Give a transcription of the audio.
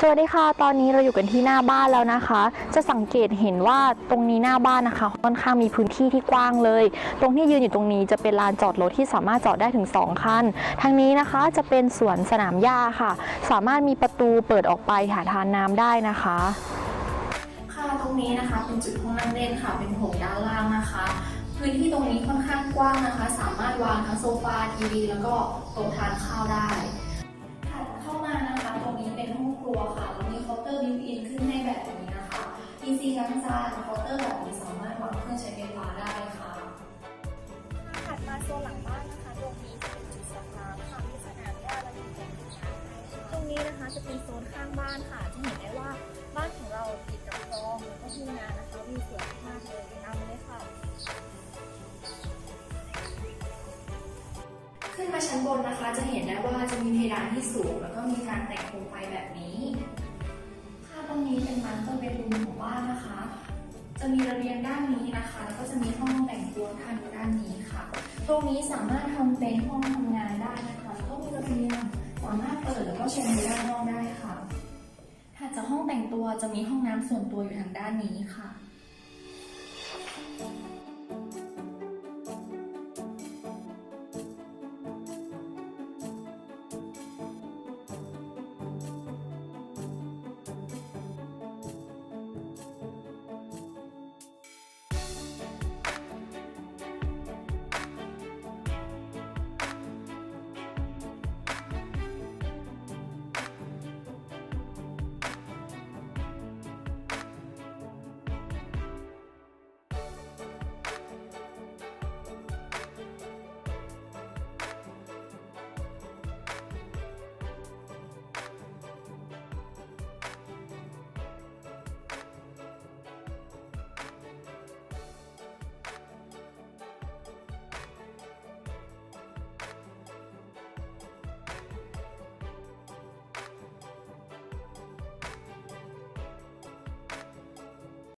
สวัสดีค่ะ ตอนนี้เราอยู่กันที่หน้าบ้านแล้วนะคะ จะสังเกตเห็นว่าตรงนี้หน้าบ้านนะคะ ค่อนข้างมีพื้นที่ที่กว้างเลย ตรงที่ยืนอยู่ตรงนี้จะเป็นลานจอดรถที่สามารถจอดได้ถึง 2 คัน ทางนี้นะคะจะเป็นสวนสนามหญ้าค่ะ สามารถมีประตูเปิดออกไปหาทานน้ำได้นะคะ ค่ะตรงนี้นะคะเป็นจุดห้องนั่งเล่นค่ะ เป็นโถงด้านล่างนะคะ พื้นที่ตรงนี้ค่อนข้างกว้างนะคะ สามารถวางทั้งโซฟาทีวีแล้วก็โต๊ะทานข้าวได้ เป็นห้องครัวค่ะแล้วมีเคาน์เตอร์บิวอินขึ้นให้แบบนี้นะคะอินซีล้างจานเคาน์เตอร์แบบนี้สามารถวางเครื่องใช้ไฟฟ้าได้ค่ะถัดมาโซนหลังบ้านนะคะตรงนี้จะเป็นจุดสักน้ำค่ะมีสนามหญ้าและมีแหล่งน้ำตรงนี้นะคะจะเป็นโซนข้างบ้านค่ะ จะเห็นได้ว่าบ้านของเราติด ขึ้นมาชั้นบนนะคะ จะเห็นได้ว่าจะมีเพดานที่สูง แล้วก็มีการแต่งโคมไฟแบบนี้ค่ะตรงนี้เป็นมาสเตอร์เบดรูมของบ้านนะคะ จะมีระเบียงด้านนี้นะคะ แล้วก็จะมีห้องแต่งตัวทางด้านนี้ค่ะ ตรงนี้สามารถทำเป็นห้องทำงานได้นะคะแล้วก็มีระเบียงสามารถเปิดแล้วก็ชมวิวด้านนอกได้ค่ะถัดจากห้องแต่งตัวจะมีห้องน้ำส่วนตัวอยู่ทางด้านนี้ค่ะ